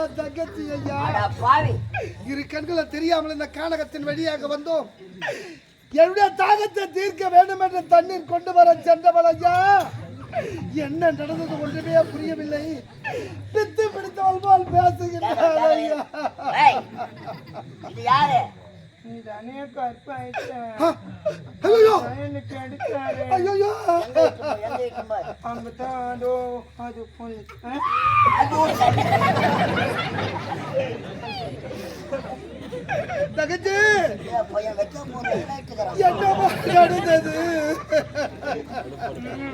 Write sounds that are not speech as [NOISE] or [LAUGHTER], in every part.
என் தங்கச்சி ஐயா. இரு கண்களை தெரியாமல் இந்த கானகத்தின் வழியாக வந்தோம். என்னுடைய தாகத்தை தீர்க்க வேண்டும் என்ற தண்ணீர் கொண்டு வர சென்றவள் ஐயா. என்ன நடந்தது ஒன்றுமே புரியவில்லை. பித்து பிடித்தவள் போல் பேசுகின்றாள் ஐயா. நீதானே ஐயோ எனக்கு எடுத்தாரு. ஐயோ. அங்கதான் அதோ அது பொண்ணு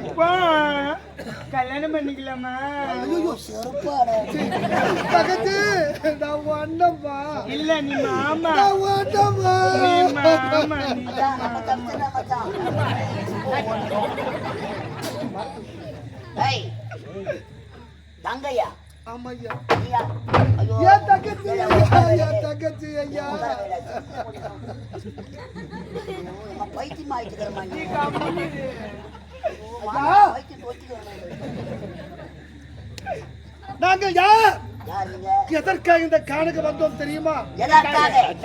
அப்பா, கல்யாணம் பண்ணிக்கலாமா? ஐயோ, வந்தம்மா. இல்ல நீ மாமா. வந்தம்மா. நீ மாமா நீ. ஏய், தங்கையா? ஆமா ஐயா. நீயா? ஐயோ, ஏன் தங்கச்சி. ஏய், ஐயா. ஐயோ, ஏன் தங்கச்சி ஐயா நம்ம பைத்தியம் ஆயிட்டுக்கிறோமா நீ? ஐயா பைத்தியம் தொலைச்சுக்கிறோமா? நாங்க யார்? எதற்காக இந்த காணுக்கு வந்தோம் தெரியுமா?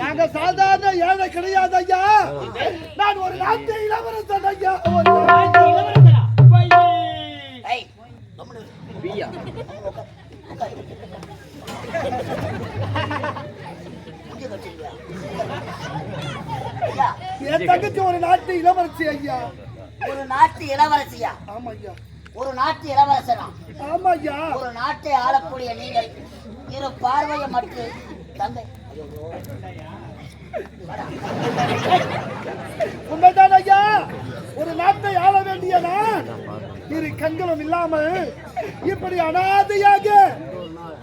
நாங்க சாதாரண ஏழை கிடையாது ஐயா. நான் ஒரு நாட்டு இளவரசன் ஐயா. ஒரு நாட்டு? ஐயா, என் தங்கச்சி ஒரு நாட்டு இளவரசி ஐயா. ஒரு நாட்டு இளவரசியா? ஆமா ஐயா. ஒரு நாட்டு இளவரசனா ஒரு நாட்டை ஆளக்கூடிய நீங்கள் இரு பார்வையை மட்டும் தந்தை. உண்மைதான் ஐயா ஒரு நாட்டை ஆள வேண்டிய நான் இரு கண்களும் இல்லாமல் இப்படி அனாதையாக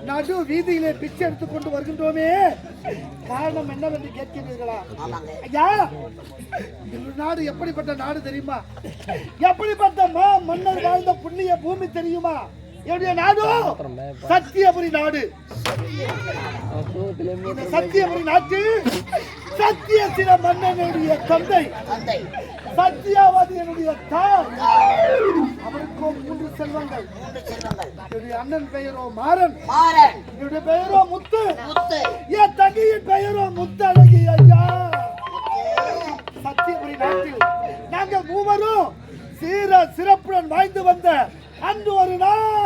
நடு வீதியிலே பிச்சை எடுத்துக் கொண்டு வருகின்றோமே. காரணம் என்னவென்று கேட்கிறீர்களா ஐயா நாடு எப்படிப்பட்ட நாடு தெரியுமா? எப்படிப்பட்ட மா மன்னர் வாழ்ந்த புண்ணிய பூமி தெரியுமா? என்னுடைய நாடு சத்தியபுரி நாடு. இந்த சத்தியபுரி நாட்டு சத்திய சில மன்னனுடைய தந்தை சத்யாவதி என்னுடைய தாய். அவருக்கும் மூன்று செல்வங்கள். அண்ணன் பெயரோ மாறன். மாறன். பெயரோ முத்து. முத்து. என் தங்கையின் பெயரோ முத்தழகி ஐயா. சத்தியபுரி நாட்டில் நாங்கள் மூவரும் சீர சிறப்புடன் வாழ்ந்து வந்த அன்று ஒரு நாள்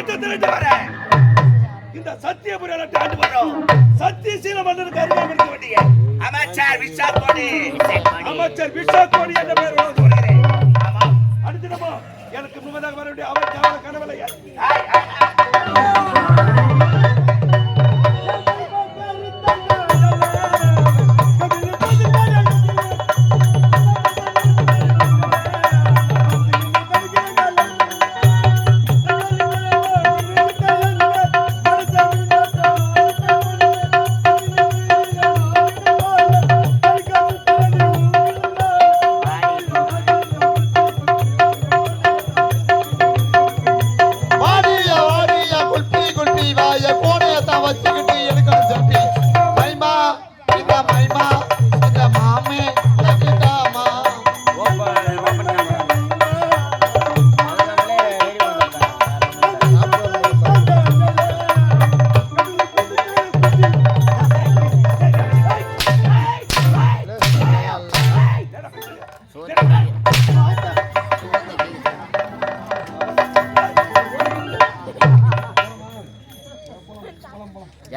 கெட்ட திரண்டு வர. இந்த சத்தியபுரியால தாண்டி வரோம் சத்தியசீல மன்னனுக்கு அருகாமல் இருக்க வேண்டிய அமைச்சர் விஷா கோடி அமைச்சர் விஷா கோடி என்ற பெயர் உனக்கு வருகிறேன் எனக்கு முன்னதாக வர வேண்டிய அமைச்சர் கனவலையா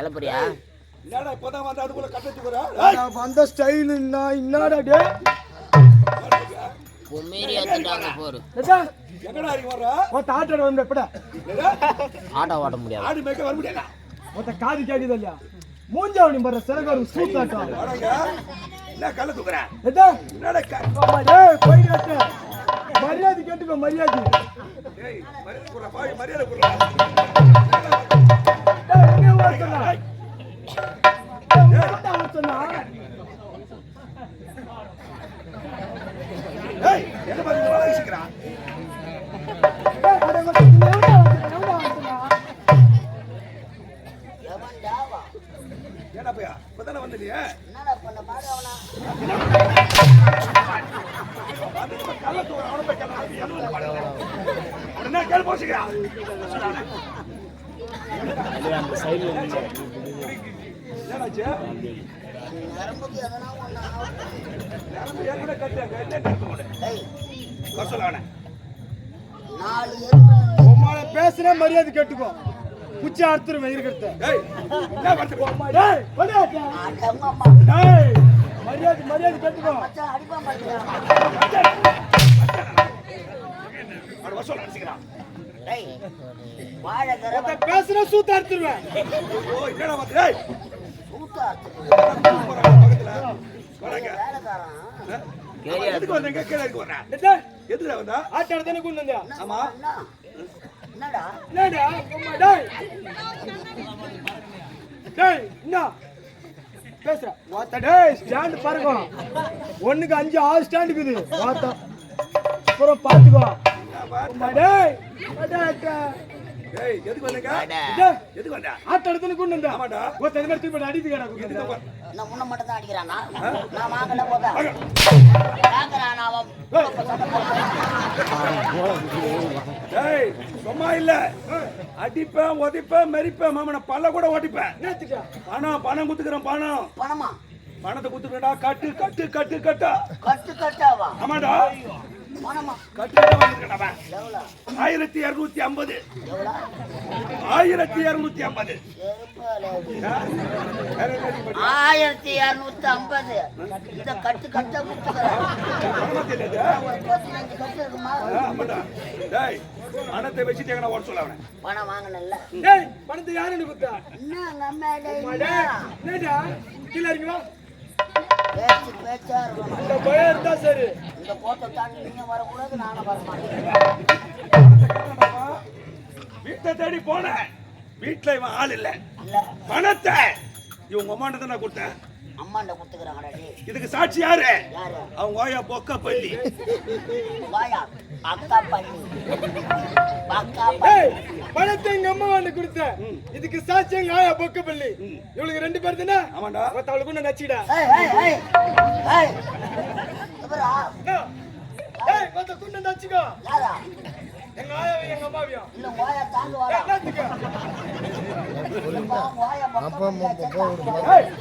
ஜலபுரியா என்னடா இப்பதான் நான் வந்த ஸ்டைல் என்னடா டே மீறி ஏத்துட்டாங்க போரு. எங்கடா ஆட்டோட வந்து எப்படா? ஆட்டோ ஓட்ட முடியாது. ஆடு மேய்க்க வர முடியல ஒத்த காது கேக்குது இல்லையா? மூஞ்சாவணி பண்ற சிறகாரு சூத்தாட்டம் என்ன கல்ல தூக்குறேன் எதா என்னடா டேய் போயிட்டு மரியாதை கேட்டுக்கோ மரியாதை. டேய் மரியாதை பாய் மரியாதை என்ன வர சொன்னா கேள்வி போச்சுக்கிறான் ஏடாச்சு நரம்புக்கு எதனா ஒண்ணா என்ன கட்டு நாலு மரியாதை கேட்டுக்கோ. குச்சி அறுத்துருவேன் இருக்கிறத என்ன வந்து போ டேய் விளையாட்டு டேய் மரியாதை மரியாதை கேட்டுக்கோ. மச்சான் அடிப்பா சொல்ல அடிச்சுக்கிறான். [LAUGHS] பேசுனா சூத்த அறுத்துருவேன் எதுக்கு வந்தீங்க கீழே இருக்கு வர்றேன் எதுல வந்தா? ஆட்டாட தானே கொண்டு வந்தா ஆமா. என்ன? என்னடா? என்னடா? அம்மா டேய்! டேய் என்ன பேசுற வாத்த டேய் ஸ்டாண்ட் பாருங்க. ஒண்ணுக்கு அஞ்சு ஆறு ஸ்டாண்ட் இருக்குது. வாத்த. அப்புறம் பாத்துக்கோ டேய் கொண்டு நான் அடிக்கிறானா நான் வாங்கல சும்மா இல்ல அடிப்பேன் உதைப்பேன் மெரிப்பேன் மாமன பல்ல கூட ஓட்டிப்பேன் பணம் பணம் குத்துக்கிறேன் பணம் பணமா பணத்தை குத்துக்கிறடா கட்டு கட்டு கட்டு கட்டா கட்டு கட்டாவா ஆமாடா ஆயிரத்தி இருநூத்தி ஐம்பது. ஆயிரத்தி இருநூத்தி ஐம்பது. ஆயிரத்தி இரநூத்தி ஐம்பது. இத கட்டு கட்ட இருக்குமா? பணத்தை வச்சுட்டு எங்கடா ஓட சொல்ல பணம் வாங்கினல்ல டேய் பணத்தை யாருன்னு கொடுத்தா? என்ன பேச்சு இருக்கணும் இந்த பயம் இருந்தா சரி. இந்த கோட்டை தாண்டி நீங்க வரக்கூடாது நானும் வரமாட்டேன் வீட்டை தேடி போனேன் வீட்டுல இவன் ஆள் இல்ல. பணத்தை. இவங்க அம்மாண்ட தான் நான் கொடுத்தேன். அம்மாண்ட கொடுத்துக்கிறாங்கடா டே இதுக்கு சாட்சி யாரு? யாரு? அவங்க ஓயா பொக்க பள்ளி. வாயா? அக்கா பண்ணி பணத்தை எங்க அம்மா வந்து கொடுத்தேன். இதுக்கு சாட்சி எங்க ஆயா பொக்க பள்ளி? இவளுக்கு ரெண்டு பேர் தானே? ஆமாண்டா. அவளுக்கு நச்சிடா குண்ட நச்சிக்கோ யாரா? எங்க ஆயாவையும் எங்க அம்மாவையும்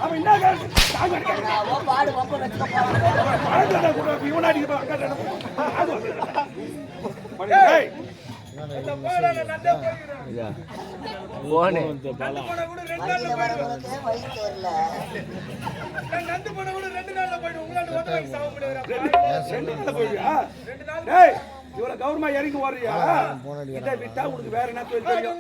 அவன் என்ன போனா. கூட ரெண்டு நண்டு போனா கூட இவ்வளவு கௌரவமா இறங்கி ஓடுறியா? இதை விட்டா உனக்கு வேற என்ன தொழில் தெரியும்?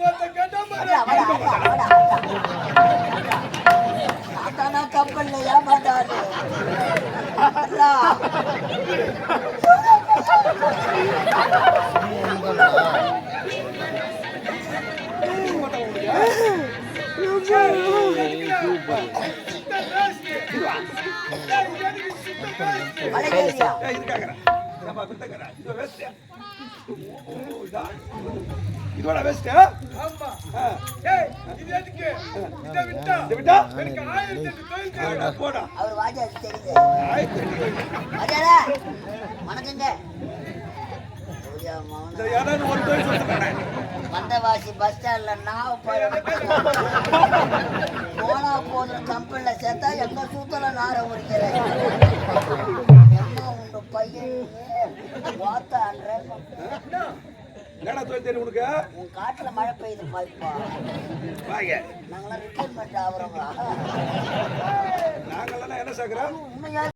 கப்பல்ல இதோட வேஸ்ட்? ஆமா ஏய் இது எதுக்கு இதை விட்டா இதை விட்டா? எனக்கு ஆயிரத்தி எட்டு தொழில் தெரியும் போடா, அவர் தெரியுது வணக்கங்க வந்தவாசி பஸ் ஸ்டாண்ட்ல நாவ போனா கம்பெனில சேர்த்தா எங்க சூத்தல நார உரிக்கிறேன் என்னடா தொழில் தெரியும் உனக்கு? உன் காட்டுல மழை பெய்யுது பாருப்பா. வாங்க. நாங்களாம் ரிட்டைர்மெண்ட் ஆகுறோங்களா நாங்கெல்லாம் என்ன சேர்க்கிறோம் உண்மையா